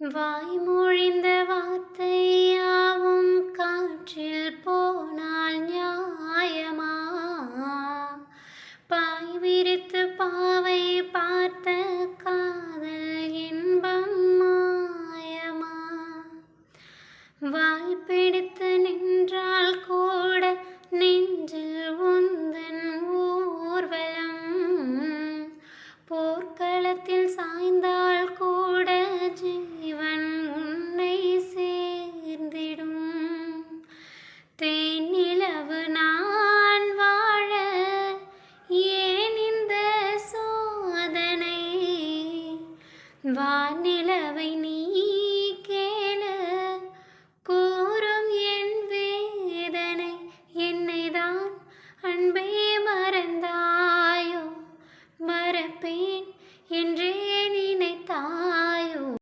வாய்மொழிந்த வார்த்தை யாவும் காற்றில் போனால் நியாயமா? பாய் விரித்து பாவை பார்த்த காதல் இன்பம் மாயமா? வாய் பிடித்து நின்றால் கூட நெஞ்சில் உந்தன் ஊர்வலம். போர்க்களத்தில் சா வானிலவை நீ கேள. கூறும் என் வேதனை என்னைதான் அன்பே மறந்தாயோ? மறப்பேன் என்றே